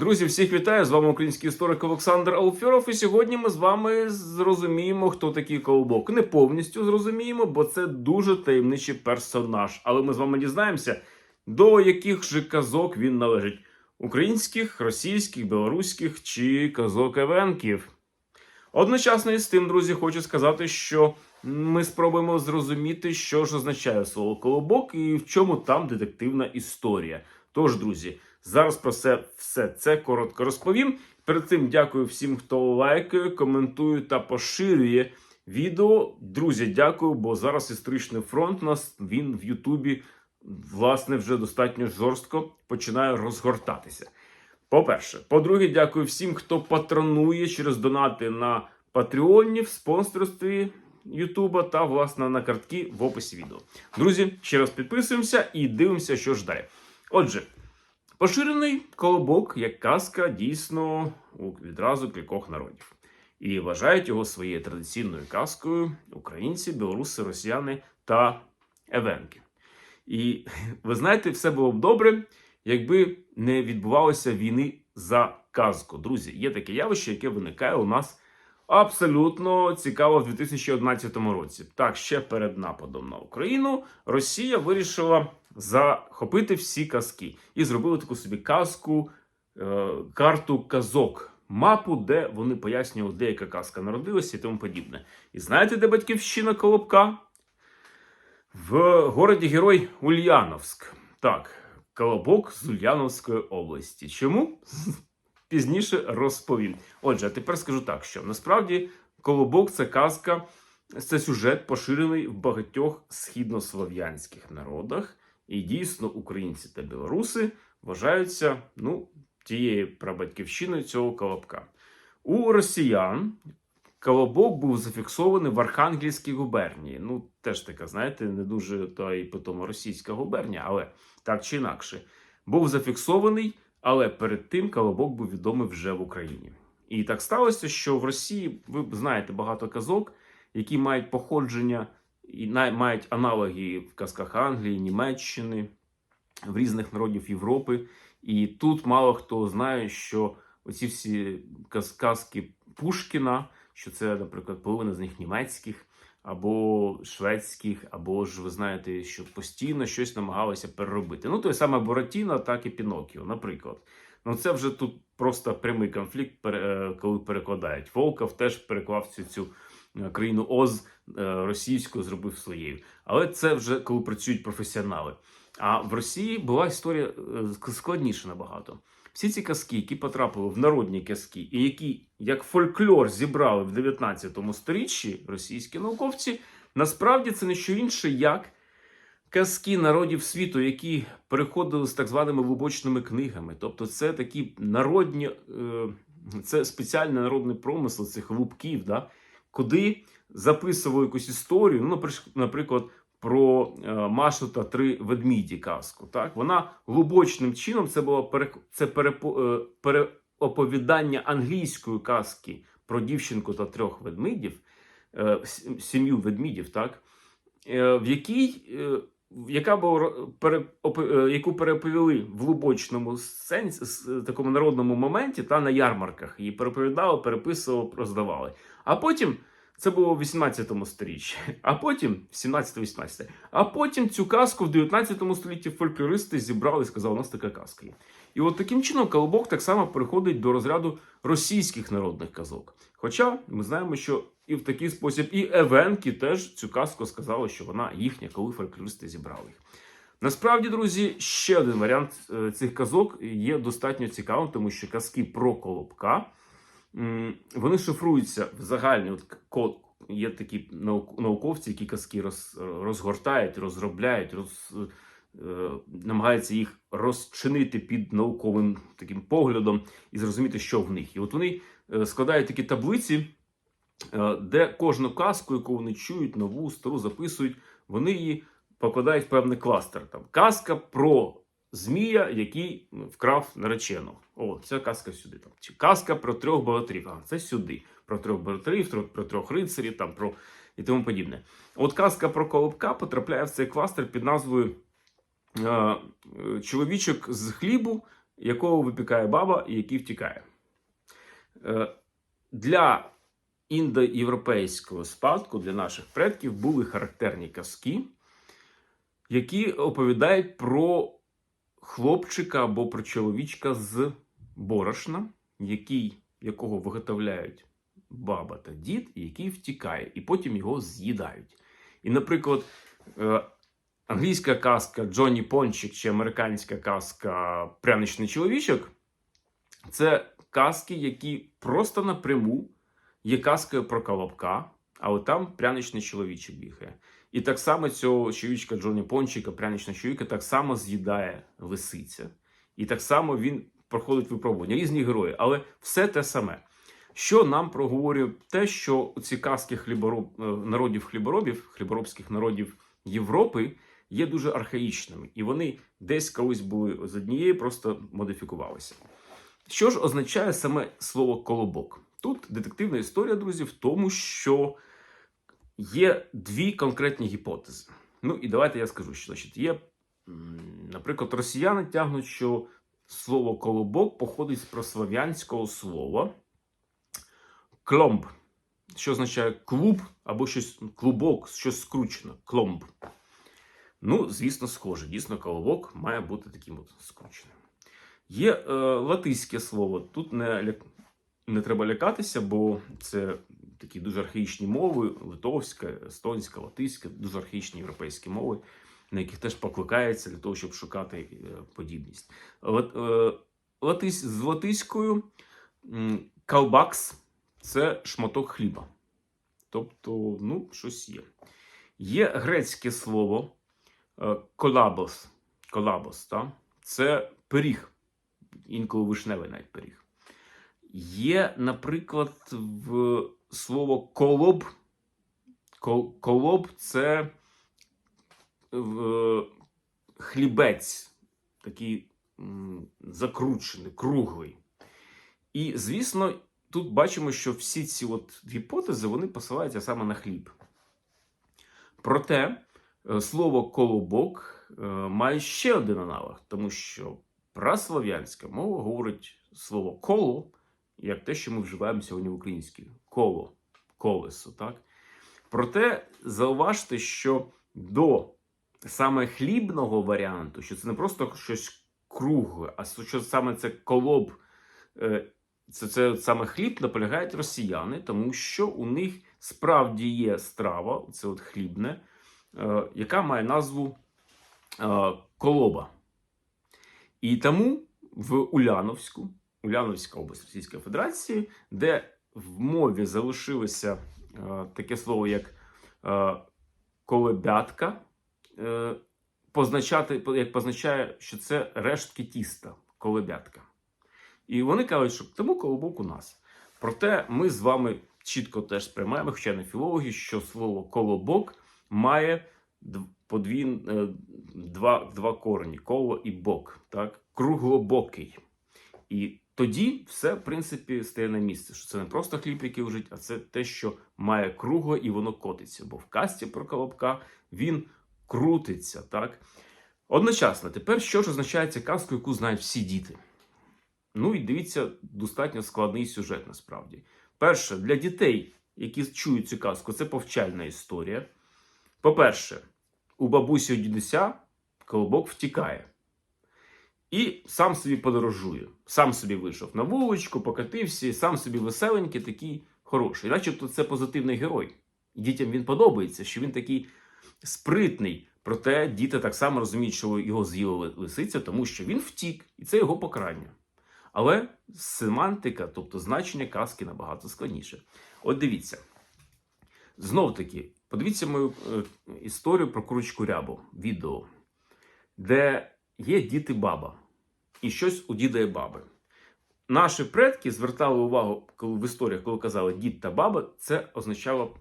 Друзі, всіх вітаю! З вами український історик Олександр Алфьоров. І сьогодні ми з вами зрозуміємо, хто такий колобок. Не повністю зрозуміємо, бо це дуже таємничий персонаж. Але ми з вами дізнаємося, до яких же казок він належить: українських, російських, білоруських чи казок евенків. Одночасно із тим, друзі, хочу сказати, що ми спробуємо зрозуміти, що ж означає слово колобок і в чому там детективна історія. Тож, друзі, зараз про це все це коротко розповім. Перед цим дякую всім, хто лайкає, коментує та поширює відео. Друзі, дякую, бо зараз історичний фронт у нас він в Ютубі власне вже достатньо жорстко починає розгортатися. По-перше, по-друге, дякую всім, хто патронує через донати на Патреоні в спонсорстві Ютуба та власне на картки в описі відео. Друзі, ще раз підписуємося і дивимося, що ж далі. Отже, поширений колобок як казка дійсно у відразу кількох народів. І вважають його своєю традиційною казкою українці, білоруси, росіяни та евенки. І ви знаєте, все було б добре, якби не відбувалося війни за казку. Друзі, є таке явище, яке виникає у нас абсолютно цікаво в 2011 році. Так, ще перед нападом на Україну Росія вирішила захопити всі казки і зробили таку собі казку, е, карту казок. Мапу, де вони пояснювали, де яка казка народилася і тому подібне. І знаєте, де батьківщина Колобка? В городі Герой Ульяновськ. Так, Колобок з Ульяновської області. Чому? Пізніше розповім. Отже, тепер скажу так, що насправді Колобок це казка, це сюжет поширений в багатьох східнослов'янських народах. І дійсно українці та білоруси вважаються ну, тією прабатьківщиною цього колобка. У росіян колобок був зафіксований в Архангельській губернії. Ну, теж така, знаєте, не дуже та й потім російська губернія, але так чи інакше. Був зафіксований, але перед тим колобок був відомий вже в Україні. І так сталося, що в Росії ви знаєте багато казок, які мають походження і мають аналоги в казках Англії, Німеччини, в різних народів Європи. І тут мало хто знає, що оці всі каз- казки Пушкіна, що це, наприклад, половина з них німецьких або шведських, або ж ви знаєте, що постійно щось намагалися переробити. Ну, той саме Буратіно, так і Пінокіо, наприклад. Ну, це вже тут просто прямий конфлікт, е, коли перекладають. Волков теж переклав цю цю е, країну Оз е, російською, зробив своєю. Але це вже коли працюють професіонали. А в Росії була історія складніша набагато. Всі ці казки, які потрапили в народні казки, і які як фольклор зібрали в 19 сторіччі російські науковці, насправді це не що інше, як казки народів світу, які переходили з так званими лубочними книгами. Тобто, це такі народні, е, це спеціальний народний промисел цих лубків, да, куди записували якусь історію. Ну, наприклад, про е, Машу та три ведміді казку. Так? Вона глибочним чином це було перек... це е, переоповідання англійської казки про дівчинку та трьох ведмідів, е, сім'ю ведмідів, так? В якій. яка була пере, яку переповіли в глибочному сенсі, такому народному моменті та на ярмарках. Її переповідали, переписували, роздавали. А потім це було в 18 сторіччі, а потім 17-18. А потім цю казку в 19 столітті фольклористи зібрали і сказали, у нас така казка є. І от таким чином колобок так само переходить до розряду російських народних казок. Хоча ми знаємо, що і в такий спосіб і Евенки теж цю казку сказали, що вона їхня, коли фольклористи зібрали. Насправді, друзі, ще один варіант е, цих казок є достатньо цікавим, тому що казки про колобка вони шифруються в загальний от код. Є такі наук- науковці, які казки роз, розгортають, розробляють, роз, е, намагаються їх розчинити під науковим таким поглядом і зрозуміти, що в них. І от вони е, складають такі таблиці, е, де кожну казку, яку вони чують, нову, стару записують, вони її покладають в певний кластер. Там казка про змія, який вкрав наречену. О, ця казка сюди. Там. Чи казка про трьох богатирів. А це сюди. Про трьох богатирів, про трьох рицарів, там про і тому подібне. От казка про колобка потрапляє в цей кластер під назвою е, Чоловічок з хлібу якого випікає баба і який втікає. Е, Для індоєвропейського спадку, для наших предків, були характерні казки, які оповідають про хлопчика або про чоловічка з борошна, який, якого виготовляють баба та дід, який втікає, і потім його з'їдають. І, наприклад, е, англійська казка Джонні Пончик чи американська казка Пряничний чоловічок це казки, які просто напряму є казкою про колобка, а от там пряничний чоловічок бігає. І так само цього чоловічка Джонні Пончика, пряничного чоловіка, так само з'їдає лисиця. І так само він проходить випробування. Різні герої, але все те саме. Що нам проговорює те, що ці казки хлібороб, е, народів хліборобів, хліборобських народів Європи є дуже архаїчними, і вони десь колись були з однієї, просто модифікувалися. Що ж означає саме слово колобок? Тут детективна історія, друзі, в тому, що є дві конкретні гіпотези. Ну і давайте я скажу, що значить, є, наприклад, росіяни тягнуть, що слово колобок походить з прослав'янського слова кломб, що означає клуб або щось клубок, щось скручено, кломб. Ну, звісно, схоже. Дійсно, колобок має бути таким от скрученим. Є е, латиське слово. Тут не, не треба лякатися, бо це такі дуже архаїчні мови: литовська, естонська, латиська, дуже архаїчні європейські мови, на яких теж покликається для того, щоб шукати е, подібність. Е, латись, з латиською калбакс це шматок хліба. Тобто, ну, щось є. Є грецьке слово е, колабос. Колабос, та? це пиріг, інколи вишневий навіть пиріг. Є, наприклад, в слово колоб. Кол- Колоб це в, хлібець, такий закручений, круглий. І, звісно, тут бачимо, що всі ці от гіпотези вони посилаються саме на хліб. Проте е, слово колобок е, має ще один аналог, тому що праслов'янська мова говорить слово коло як те, що ми вживаємо сьогодні в українській коло, колесо. Так? Проте зауважте, що до саме хлібного варіанту, що це не просто щось кругле, а що саме це колоб, е, це, це саме хліб наполягають росіяни, тому що у них справді є страва, це от хлібне, е, яка має назву е, колоба. І тому в Уляновську, Уляновська область Російської Федерації, де в мові залишилося таке слово, як колебятка, позначати, як позначає, що це рештки тіста, колебятка. І вони кажуть, що тому колобок у нас. Проте ми з вами чітко теж сприймаємо, хоча не філологи, що слово колобок має дв- подвін, е, два, два корені коло і бок, так? круглобокий. І тоді все, в принципі, стає на місце. Що це не просто хліб, який лежить, а це те, що має кругло і воно котиться. Бо в касті про колобка він крутиться. так? Одночасно, тепер що ж означає ця казка, яку знають всі діти? Ну і дивіться, достатньо складний сюжет насправді. Перше, для дітей, які чують цю казку, це повчальна історія. По-перше, у бабусі у дідуся колобок втікає. І сам собі подорожує. Сам собі вийшов на вуличку, покатився, і сам собі веселенький, такий хороший. Начебто це позитивний герой. І дітям він подобається, що він такий спритний. Проте діти так само розуміють, що його з'їла лисиця, тому що він втік, і це його покарання. Але семантика, тобто значення казки набагато складніше. От дивіться. Знов таки, подивіться мою е, історію про курочку рябу, відео, де є діти баба, і щось у діда і баби. Наші предки звертали увагу, коли в історіях, коли казали дід та баба, це означало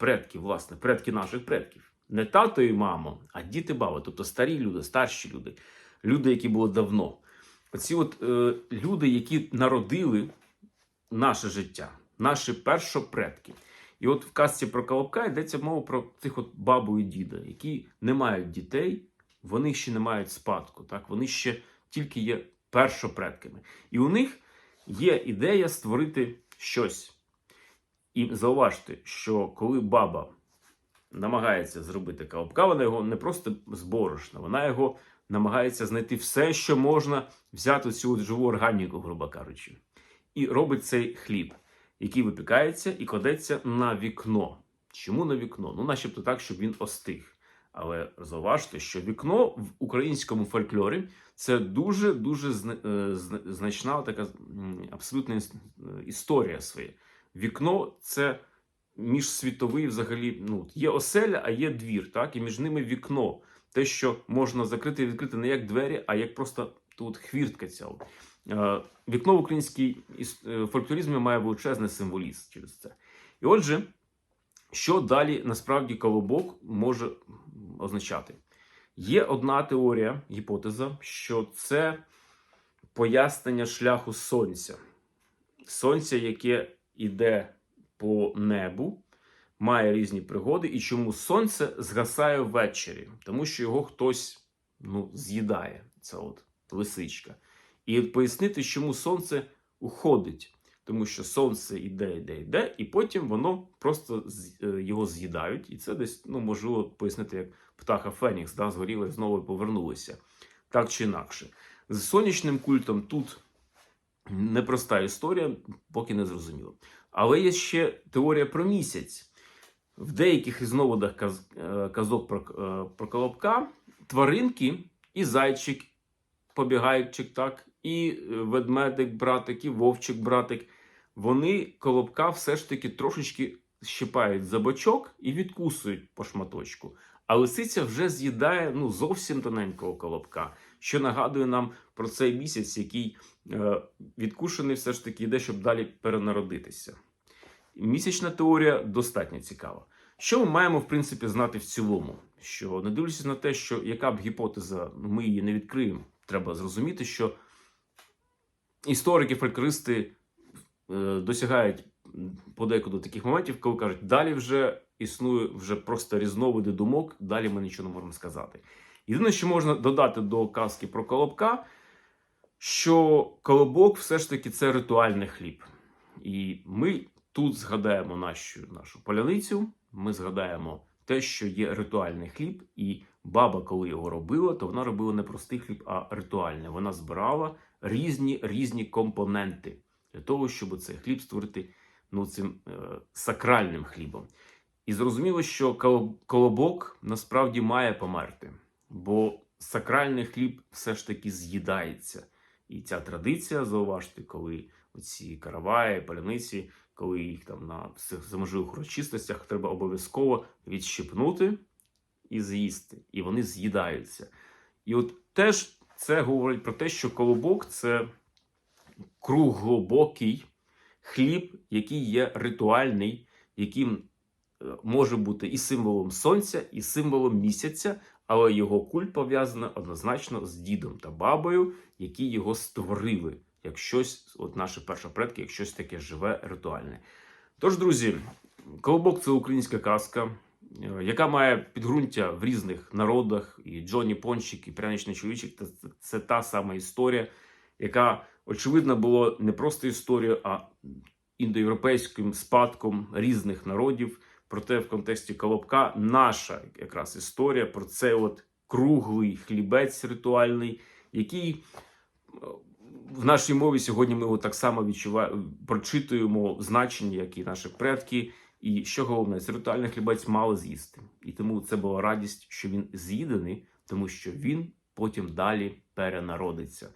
предки, власне, предки наших предків. Не тато і мамо, а діти баба, тобто старі люди, старші люди, люди, які були давно. Оці от е, люди, які народили наше життя, наші першопредки. І от в казці про Колобка йдеться мова про тих от бабу і діда, які не мають дітей, вони ще не мають спадку. Так? Вони ще тільки є першопредками. І у них є ідея створити щось. І зауважте, що коли баба намагається зробити колобка, вона його не просто з борошна, вона його намагається знайти все, що можна взяти цю живу органіку, грубо кажучи, і робить цей хліб, який випікається і кладеться на вікно. Чому на вікно? Ну, начебто так, щоб він остиг. Але зауважте, що вікно в українському фольклорі це дуже дуже зна- е, значна така абсолютна е, історія своя. Вікно це міжсвітовий взагалі. Ну є оселя, а є двір, так і між ними вікно. Те, що можна закрити і відкрити не як двері, а як просто тут хвіртка ця. Е, Вікно в українській е, фольклоризмі має величезний символізм через це. І отже, що далі насправді колобок може означати? Є одна теорія, гіпотеза, що це пояснення шляху сонця. Сонця, яке йде по небу, має різні пригоди, і чому сонце згасає ввечері, тому що його хтось ну, з'їдає, ця от лисичка. І пояснити, чому сонце уходить, тому що сонце йде, йде, йде, і потім воно просто е, його з'їдають. І це десь ну, можливо пояснити, як птаха Фенікс, да, згоріла і знову повернулися. Так чи інакше. З сонячним культом тут непроста історія, поки не зрозуміло. Але є ще теорія про місяць. В деяких різновидах каз- е, казок про, е, про колобка тваринки і зайчик, побігайчик, так, і е, ведмедик, братик, і вовчик, братик. Вони колобка все ж таки трошечки щипають за бочок і відкусують по шматочку. А лисиця вже з'їдає ну, зовсім тоненького колобка, що нагадує нам про цей місяць, який е, відкушений все ж таки йде, щоб далі перенародитися. Місячна теорія достатньо цікава. Що ми маємо, в принципі, знати в цілому? Що не дивлячись на те, що яка б гіпотеза, ну, ми її не відкриємо, треба зрозуміти, що історики, фольклористи е, досягають подекуди таких моментів, коли кажуть, далі вже існує вже просто різновиди думок, далі ми нічого не можемо сказати. Єдине, що можна додати до казки про колобка, що колобок все ж таки це ритуальний хліб. І ми тут згадаємо нашу, нашу поляницю, ми згадаємо те, що є ритуальний хліб, і баба, коли його робила, то вона робила не простий хліб, а ритуальний. Вона збирала різні різні компоненти для того, щоб цей хліб створити ну, цим е, сакральним хлібом. І зрозуміло, що колобок насправді має померти, бо сакральний хліб все ж таки з'їдається. І ця традиція, зауважте, коли оці караваї, паляниці, коли їх там на цих заможливих урочистостях треба обов'язково відщипнути і з'їсти. І вони з'їдаються. І от теж це говорить про те, що колобок це круглобокий хліб, який є ритуальний, яким е, може бути і символом сонця, і символом місяця, але його культ пов'язаний однозначно з дідом та бабою, які його створили, як щось, от наші першопредки, як щось таке живе, ритуальне. Тож, друзі, колобок це українська казка, е, яка має підґрунтя в різних народах, і Джонні Пончик, і Пряничний чоловічик це, це та сама історія, яка очевидно була не просто історією, а індоєвропейським спадком різних народів. Проте в контексті Колобка наша якраз історія про цей от круглий хлібець ритуальний, який е, в нашій мові сьогодні ми його так само відчуваємо, прочитуємо значення, як і наші предки. І що головне, цей ритуальний хлібець мали з'їсти. І тому це була радість, що він з'їдений, тому що він потім далі перенародиться.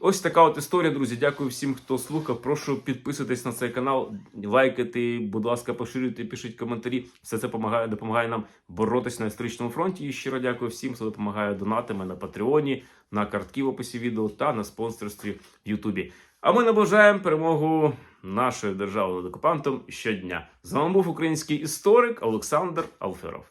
Ось така от історія, друзі. Дякую всім, хто слухав. Прошу підписуйтесь на цей канал, лайкати, будь ласка, поширюйте, пишіть коментарі. Все це допомагає, допомагає нам боротися на історичному фронті. І щиро дякую всім, хто допомагає донатами на Патреоні, на картки в описі відео та на спонсорстві в Ютубі. А ми наближаємо перемогу нашої держави над окупантом щодня. З вами був український історик Олександр Алферов.